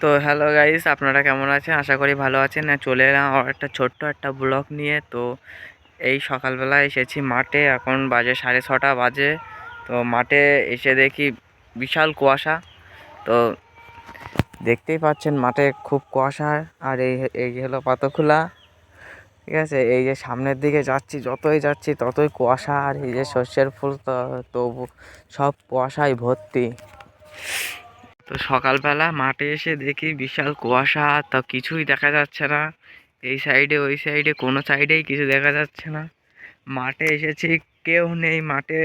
তো hello guys আপনারা কেমন আছেন? আশা করি ভালো আছেন। চলে এলাম একটা ছোট্ট একটা ব্লগ নিয়ে। তো এই সকালবেলা এসেছি মাঠে। এখন বাজে সাড়ে ছটা বাজে। তো মাঠে এসে দেখি বিশাল কুয়াশা। তো দেখতেই পাচ্ছেন মাঠে খুব কুয়াশা। আর এই এই হলো পাতখোলা। ঠিক আছে? এই যে সামনের দিকে যাচ্ছি, যতই যাচ্ছি ততই কুয়াশা। আর এই যে শস্যের ফুল তো সব কুয়াশায় ভর্তি। তো সকালবেলা মাঠে এসে দেখি বিশাল কুয়াশা তা কিছুই দেখা যাচ্ছে না। এই সাইডে ওই সাইডে কোনো সাইডেই কিছু দেখা যাচ্ছে না। মাঠে এসেছি কেউ নেই মাঠে।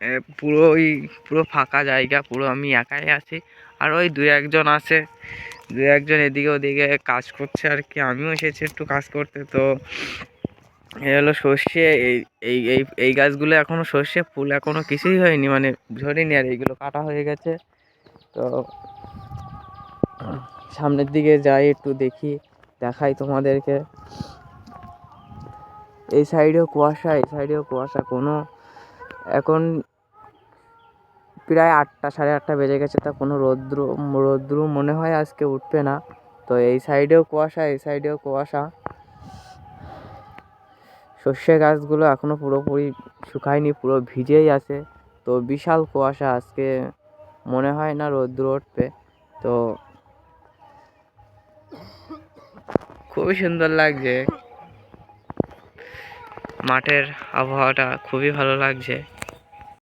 এ, পুরো ওই পুরো ফাঁকা জায়গা পুরো আমি একাই আছি। আর ওই দু একজন আছে। দু একজন এদিকে ওদিকে কাজ করছে আর কি। আমিও এসেছি একটু কাজ করতে। তো এ হলো সর্ষে এই এই এই এই গাছগুলো এখনও সর্ষে ফুল এখনও কিছুই হয়নি। মানে ঝরিনি আর এইগুলো কাটা হয়ে গেছে। তো, সামনের দিকে যাই, একটু দেখি, দেখাই তোমাদেরকে। এই সাইডেও কুয়াশা, এই সাইডেও কুয়াশা কোনো, এখন প্রায় আটটা, সাড়ে আটটা বেজে গেছে, তা কোনো রৌদ্র রৌদ্র মনে হয় আজকে উঠবে না। তো এই সাইডেও কুয়াশা, এই সাইডেও কুয়াশা। সর্ষে গাছগুলো এখনও পুরোপুরি শুকায়নি, পুরো ভিজেই আছে। তো বিশাল কুয়াশা আজকে। মনে হয় না রৌদ্র উঠবে তো খুবই সুন্দর লাগছে। মাঠের আবহাওয়াটা খুবই ভালো লাগছে।